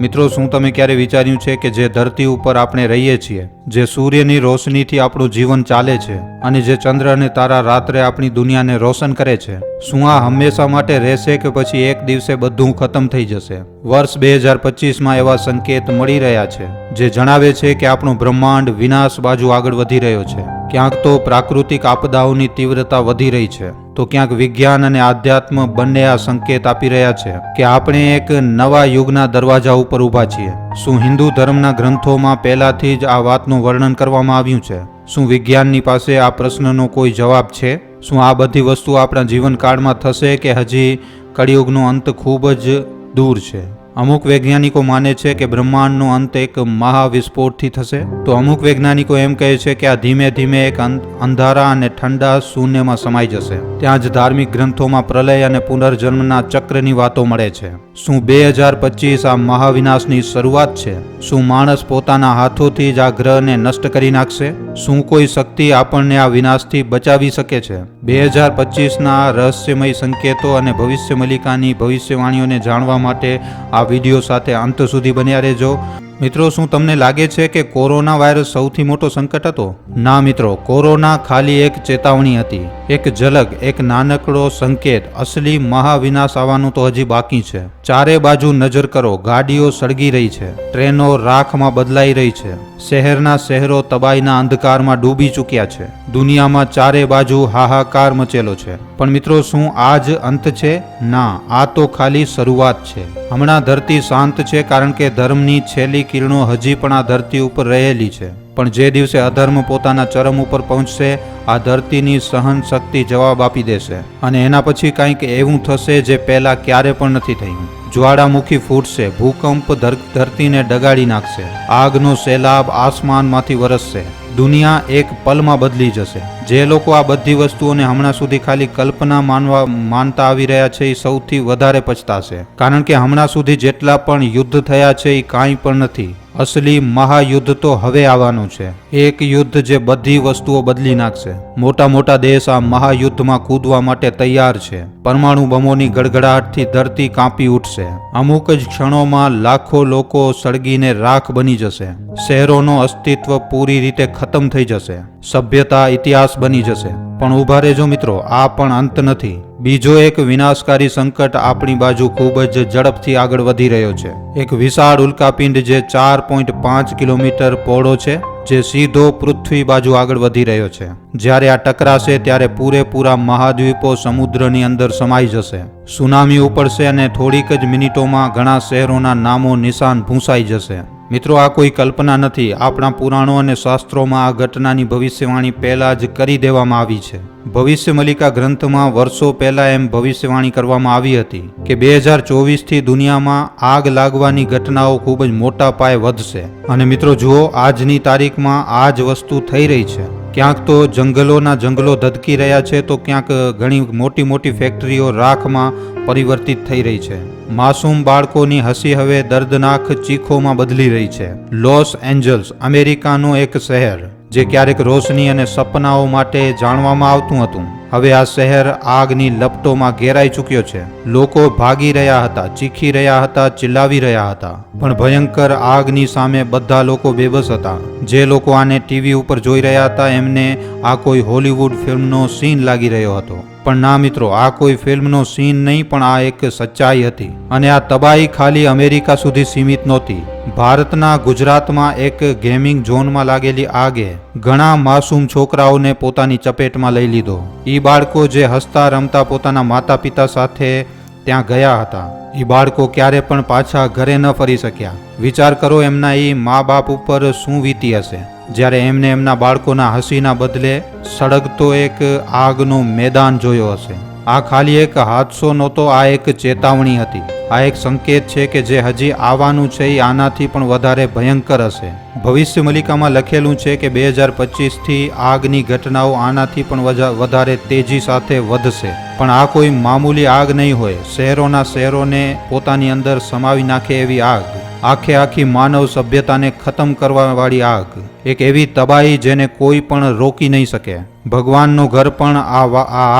મિત્રો, શું તમે ક્યારે વિચાર્યું છે કે જે ધરતી ઉપર આપણે રહીએ છીએ, જે સૂર્યની રોશનીથી આપણું જીવન ચાલે છે અને જે ચંદ્ર અને તારા રાત્રે આપણી દુનિયાને રોશન કરે છે? શું આ હંમેશા માટે રહેશે કે પછી એક દિવસે બધું ખતમ થઈ જશે? વર્ષ બે હજાર પચીસમાં એવા સંકેત મળી રહ્યા છે, જે જણાવે છે કે આપણું બ્રહ્માંડ વિનાશ બાજુ આગળ વધી રહ્યો છે. ક્યાંક તો પ્રાકૃતિક આપદાઓની તીવ્રતા વધી રહી છે. તો ક્યાંક વિજ્ઞાન અને આધ્યાત્મ બંને આ સંકેત આપી રહ્યા છે કે આપણે એક નવા યુગના દરવાજા ઉપર ઊભા છીએ. શું હિન્દુ ધર્મના ગ્રંથોમાં પહેલાથી જ આ વાતનું વર્ણન કરવામાં આવ્યું છે? શું વિજ્ઞાનની પાસે આ પ્રશ્નનો કોઈ જવાબ છે? શું આ બધી વસ્તુ આપણા જીવનકાળમાં થશે કે હજી કળિયુગનો અંત ખૂબ જ દૂર છે? અમુક વૈજ્ઞાનિકો માને છે કે બ્રહ્માંડનો અંત એક મહાવિસ્ફોટથી થશે. તો અમુક વૈજ્ઞાનિકો એમ કહે છે કે આ ધીમે ધીમે એક અંધારા અને ઠંડા શૂન્યમાં સમાઈ જશે. ત્યાં જ ધાર્મિક ગ્રંથોમાં પ્રલય અને પુનર્જન્મના ચક્રની વાતો મળે છે. શું બે હજાર પચીસ આ મહાવિનાશની શરૂઆત છે? શું માણસ પોતાના હાથોથી જ આ ગ્રહને નષ્ટ કરી નાખશે? શું કોઈ શક્તિ આપણને આ વિનાશથી બચાવી શકે છે? બે હજાર પચીસના રહસ્યમય સંકેતો અને ભવિષ્ય મલિકાની ભવિષ્યવાણીઓને જાણવા માટે આ વીડિયો સાથે અંત સુધી બન્યા રહેજો. મિત્રો, શું તમને લાગે છે કે કોરોના વાયરસ સૌથી મોટો સંકટ હતો? ના મિત્રો, કોરોના ખાલી એક ચેતવણી હતી. એક ઝલક, એક નાનકડો સંકેત, અસલી મહાવિનાશ આવવાનું તો હજી બાકી છે. ચારે બાજુ નજર કરો, ગાડીઓ સળગી રહી છે, ટ્રેનો રાખમાં બદલાઈ રહી છે, શહેરના શહેરો તબાઈના અંધકારમાં ડૂબી ચૂક્યા છે, દુનિયામાં ચારે બાજુ હાહાકાર મચેલો છે. પણ મિત્રો, શું આ જ અંત છે? ના, આ તો ખાલી શરૂઆત છે. હમણાં ધરતી શાંત છે કારણ કે ધર્મની છેલ્લી કિરણો હજી પણ આ ધરતી ઉપર રહેલી છે. પણ જે દિવસે અધર્મ પોતાના ચરમ ઉપર પહોંચશે આ ધરતીની સહન શક્તિ જવાબ આપી દેશે અને એના પછી કંઈક એવું થશે જે પહેલાં ક્યારે પણ નથી થયું. જ્વાળામુખી ફૂટશે, ભૂકંપ ધર- ધરતીને ડગાડી નાખશે, આગનો સેલાબ આસમાનમાંથી વરસશે, દુનિયા એક પલમાં બદલી જશે. જે લોકો આ બધી વસ્તુઓને હમણાં સુધી ખાલી કલ્પના માનવા, માનતા આવી રહ્યા છે, એ સૌથી વધારે પછતાશે. કારણ કે હમણાં સુધી જેટલા પણ યુદ્ધ થયા છે, એ કાંઈ પણ નથી. અસલી મહાયુદ્ધ તો હવે આવવાનું છે. એક યુદ્ધ જે બધી વસ્તુઓ બદલી નાખશે. મોટા મોટા દેશ આ મહાયુદ્ધમાં કૂદવા માટે તૈયાર છે. પરમાણુ બમોની ગડગડાટથી ધરતી કાંપી ઉઠશે. અમુક જ ક્ષણોમાં લાખો લોકો સળગીને રાખ બની જશે. શહેરોનો અસ્તિત્વ પૂરી રીતે ખતમ થઈ જશે. સભ્યતા ઇતિહાસ બની જશે. પણ ઊભા રહેજો મિત્રો, આ પણ અંત નથી. બીજો એક વિનાશકારી સંકટ આપણી બાજુ ખૂબ જ ઝડપથી આગળ વધી રહ્યો છે. એક વિશાળ ઉલ્કાપિંડ જે ચાર પોઈન્ટ પાંચ કિલોમીટર પહોળો છે, જે સીધો પૃથ્વી બાજુ આગળ વધી રહ્યો છે. જ્યારે આ ટકરાશે ત્યારે પૂરેપૂરા મહાદ્વીપો સમુદ્રની અંદર સમાઈ જશે. સુનામી ઉપડશે અને થોડીક જ મિનિટોમાં ઘણા શહેરોના નામો નિશાન ભૂંસાઈ જશે. મિત્રો, આ કોઈ કલ્પના નથી. આપણા પુરાણો અને શાસ્ત્રોમાં આ ઘટનાની ભવિષ્યવાણી પહેલાં જ કરી દેવામાં આવી છે. ભવિષ્ય મલિકા ગ્રંથમાં વર્ષો પહેલાં એમ ભવિષ્યવાણી કરવામાં આવી હતી કે બે હજાર ચોવીસથી દુનિયામાં આગ લાગવાની ઘટનાઓ ખૂબ જ મોટા પાયે વધશે. અને મિત્રો, જુઓ, આજની તારીખમાં આ જ વસ્તુ થઈ રહી છે. ક્યાંક તો જંગલોના જંગલો ધધકી રહ્યા છે, તો ક્યાંક ઘણી મોટી મોટી ફેક્ટરીઓ રાખમાં પરિવર્તિત થઈ રહી છે. માસૂમ બાળકોની હસી હવે દર્દનાક ચીખોમાં બદલી રહી છે. લોસ એન્જલ્સ અમેરિકાનું એક શહેર, જે ક્યારેક રોશની અને સપનાઓ માટે જાણવામાં આવતું હતું. હવે આ શહેર આગની લપટોમાં ઘેરાઈ ચૂક્યો છે. લોકો ભાગી રહ્યા હતા, ચીખી રહ્યા હતા, ચિલ્લાવી રહ્યા હતા. પણ ભયંકર આગની સામે બધા લોકો બેબસ હતા. જે લોકો આને ટીવી ઉપર જોઈ રહ્યા હતા, એમને આ કોઈ હોલિવૂડ ફિલ્મનો સીન લાગી રહ્યો હતો. પણ ના મિત્રો, આ કોઈ ફિલ્મનો સીન નહીં, પણ આ એક સચ્ચાઈ હતી. અને આ તબાહી ખાલી અમેરિકા સુધી સીમિત નહોતી. ભારતના ગુજરાતમાં એક ગેમિંગ ઝોનમાં લાગેલી આગે ઘણા માસૂમ છોકરાઓને પોતાની ચપેટમાં લઈ લીધો. ઈ બાળકો જે હસતા રમતા પોતાના માતા પિતા સાથે ત્યાં ગયા હતા. એ બાળકો ક્યારે પણ પાછા ઘરે ન ફરી શક્યા. વિચાર કરો, એમના એ મા બાપ ઉપર શું વીતી હશે? જ્યારે એમને એમના બાળકોના હસીના બદલે સળગતો એક આગનો મેદાન જોયો હશે. આ ખાલી એક હાદસો નહોતો, આ એક ચેતવણી હતી. આ એક સંકેત છે કે જે હજી આવવાનું છે એ આનાથી પણ વધારે ભયંકર હશે. ભવિષ્ય મલિકામાં લખેલું છે કે બે હજાર પચીસથી આગની ઘટનાઓ આનાથી પણ વધારે તેજી સાથે વધશે. પણ આ કોઈ મામૂલી આગ નહીં હોય. શહેરોના શહેરોને પોતાની અંદર સમાવી નાખે એવી આગ. આખે આખી માનવ સભ્યતાને ખતમ કરવાવાળી આગ. એક એવી તબાહી જેને કોઈ પણ રોકી નહીં શકે. ભગવાનનું ઘર પણ આ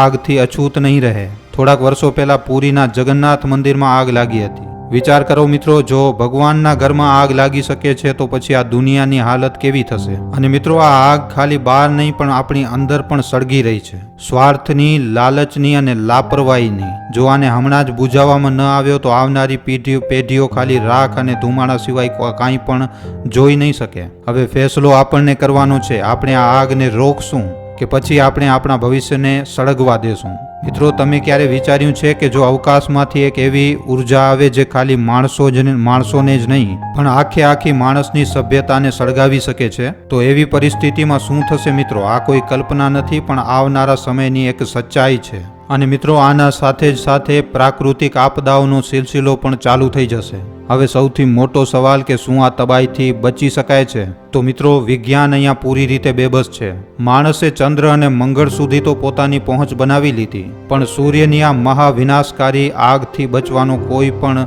આગથી અછૂત નહીં રહે. થોડાક વર્ષો પહેલા પુરીના જગન્નાથ મંદિરમાં આગ લાગી હતી. વિચાર કરો મિત્રો, જો ભગવાનના ઘરમાં આગ લાગી શકે છે, તો પછી આ દુનિયાની હાલત કેવી થશે? અને મિત્રો, આ આગ ખાલી બહાર નહીં, પણ આપણી અંદર પણ સળગી રહી છે. સ્વાર્થની, લાલચની અને લાપરવાહીની. જો આને હમણાં જ બુઝાવવામાં ન આવ્યો, તો આવનારી પેઢીઓ પેઢીઓ ખાલી રાખ અને ધુમાડા સિવાય કાંઈ પણ જોઈ નહીં શકે. હવે ફેસલો આપણને કરવાનો છે. આપણે આ આગને રોકશું કે પછી આપણે આપણા ભવિષ્યને સળગવા દેશું. મિત્રો, તમે ક્યારે વિચાર્યું છે કે જો અવકાશમાંથી એક એવી ઊર્જા આવે જે ખાલી માણસો જ માણસોને જ નહીં, પણ આખે આખી માણસની સભ્યતાને સળગાવી શકે છે? તો એવી પરિસ્થિતિમાં શું થશે મિત્રો? આ કોઈ કલ્પના નથી, પણ આવનારા સમયની એક સચ્ચાઈ છે. અને મિત્રો, આના સાથે જ સાથે પ્રાકૃતિક આપદાઓનો સિલસિલો પણ ચાલુ થઈ જશે. હવે સૌથી મોટો સવાલ કે શું આ તબાહીથી બચી શકાય છે? તો મિત્રો, વિજ્ઞાન અહીંયા પૂરી રીતે બેબસ છે. માણસે ચંદ્ર અને મંગળ સુધી તો પોતાની પહોંચ બનાવી લીધી, પણ સૂર્યની આ મહાવિનાશકારી આગથી બચવાનો કોઈ પણ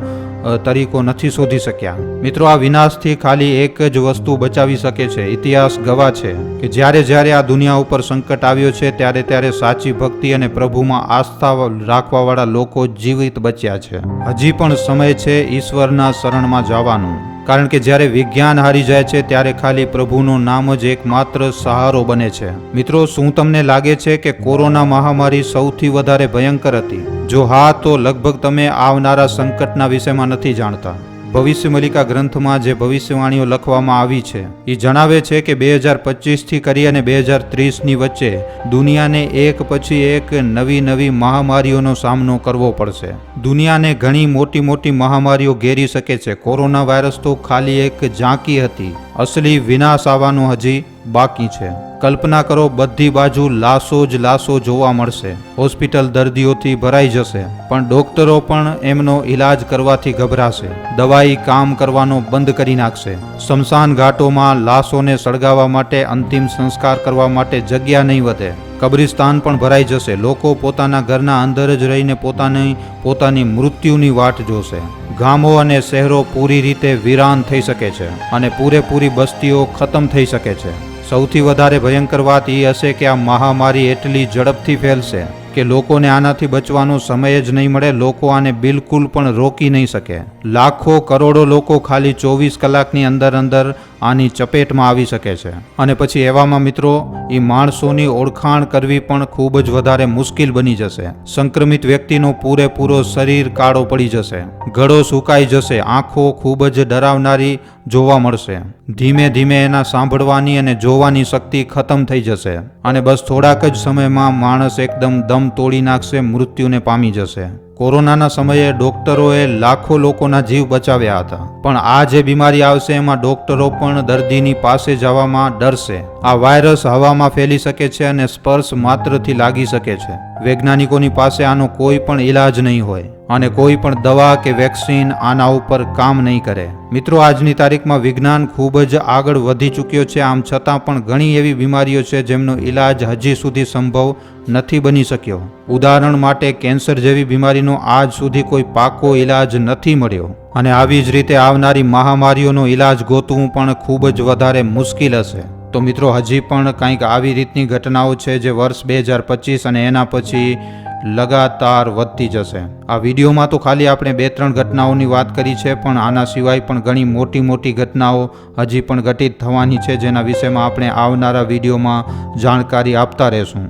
તરીકો નથી શોધી શક્યા. મિત્રો, આ વિનાશથી ખાલી એક જ વસ્તુ બચાવી શકે છે. ઇતિહાસ ગવા છે કે જ્યારે જ્યારે આ દુનિયા ઉપર સંકટ આવ્યો છે, ત્યારે ત્યારે સાચી ભક્તિ અને પ્રભુમાં આસ્થા રાખવાવાળા લોકો જીવિત બચ્યા છે. હજી પણ સમય છે ઈશ્વરના શરણમાં જવાનું. કારણ કે જ્યારે વિજ્ઞાન હારી જાય છે, ત્યારે ખાલી પ્રભુનું નામ જ એકમાત્ર સહારો બને છે. મિત્રો, શું તમને લાગે છે કે કોરોના મહામારી સૌથી વધારે ભયંકર હતી? જો હા, તો લગભગ તમે આવનારા સંકટના વિષયમાં નથી જાણતા. ભવિષ્યમલિકા ગ્રંથમાં જે ભવિષ્યવાણીઓ લખવામાં આવી છે, એ જણાવે છે કે બે હજાર પચીસથી કરી અને બે હજાર ત્રીસની વચ્ચે દુનિયાને એક પછી એક નવી નવી મહામારીઓનો સામનો કરવો પડશે. દુનિયાને ઘણી મોટી મોટી મહામારીઓ ઘેરી શકે છે. કોરોના વાયરસ તો ખાલી એક ઝાંકી હતી. અસલી વિનાશ આવવાનું હજી બાકી છે. કલ્પના કરો બધી બાજુ લાશો જ લાશો જોવા મળશે. હોસ્પિટલ દર્દીઓથી ભરાઈ જશે. પણ ડોક્ટરો પણ એમનો ઈલાજ કરવાથી ગભરાશે. દવાઈ કામ કરવાનો બંધ કરી નાખશે. સ્મશાન ઘાટોમાં લાશોને સળગાવવા માટે અંતિમ સંસ્કાર કરવા માટે જગ્યા નહીં વધે. કબ્રિસ્તાન પણ ભરાઈ જશે. લોકો પોતાના ઘરના અંદર જ રહીને પોતાની પોતાની મૃત્યુની વાટ જોશે. ગામો અને શહેરો પૂરી રીતે વિરાન થઈ શકે છે અને પૂરેપૂરી બસ્તીઓ ખતમ થઈ શકે છે. સૌથી વધારે ભયંકર વાત એ હશે કે આ મહામારી એટલી ઝડપથી ફેલશે. કે લોકોને આનાથી બચવાનો સમય જ નહીં મળે, લોકો આને બિલકુલ પણ રોકી નહીં શકે. લાખો કરોડો લોકો ખાલી ચોવીસ કલાકની અંદર અંદર આની ચપેટમાં આવી શકે છે. અને પછી એવામાં મિત્રો એ માણસોની ઓળખાણ કરવી પણ ખૂબ જ વધારે મુશ્કેલ બની જશે. સંક્રમિત વ્યક્તિનો પૂરેપૂરો શરીર કાળો પડી જશે. ગળો સુકાઈ જશે. આંખો ખૂબ જ ડરાવનારી જોવા મળશે. ધીમે ધીમે એના સાંભળવાની અને જોવાની શક્તિ ખતમ થઈ જશે. અને બસ થોડાક જ સમયમાં માણસ એકદમ દમ તોડી નાખશે, મૃત્યુને પામી જશે. કોરોનાના સમયે ડોક્ટરોએ લાખો લોકોના જીવ બચાવ્યા હતા. પણ આ જે બીમારી આવશે, એમાં ડોક્ટરો પણ દર્દીની પાસે જવામાં ડરશે. આ વાયરસ હવામાં ફેલી શકે છે અને સ્પર્શ માત્રથી લાગી શકે છે. વૈજ્ઞાનિકોની પાસે આનો કોઈ પણ ઈલાજ નહીં હોય અને કોઈ પણ દવા કે વેક્સિન આના ઉપર કામ નહીં કરે. મિત્રો, આજની તારીખમાં વિજ્ઞાન ખૂબ જ આગળ વધી ચૂક્યો છે. આમ છતાં પણ ઘણી એવી બીમારીઓ છે જેમનો ઈલાજ હજી સુધી સંભવ નથી બની શક્યો. ઉદાહરણ માટે, કેન્સર જેવી બીમારીનો આજ સુધી કોઈ પાકો ઈલાજ નથી મળ્યો અને આવી જ રીતે આવનારી મહામારીઓનો ઈલાજ ગોતવું પણ ખૂબ જ વધારે મુશ્કેલ હશે. તો મિત્રો, હજી પણ કંઈક આવી રીતની ઘટનાઓ છે જે વર્ષ બે હજાર પચીસ અને એના પછી લગાતાર વધતી જશે. આ વિડીયોમાં તો ખાલી આપણે બે ત્રણ ઘટનાઓની વાત કરી છે, પણ આના સિવાય પણ ઘણી મોટી મોટી ઘટનાઓ હજી પણ ઘટિત થવાની છે, જેના વિષયમાં આપણે આવનારા વિડીયોમાં જાણકારી આપતા રહેશું.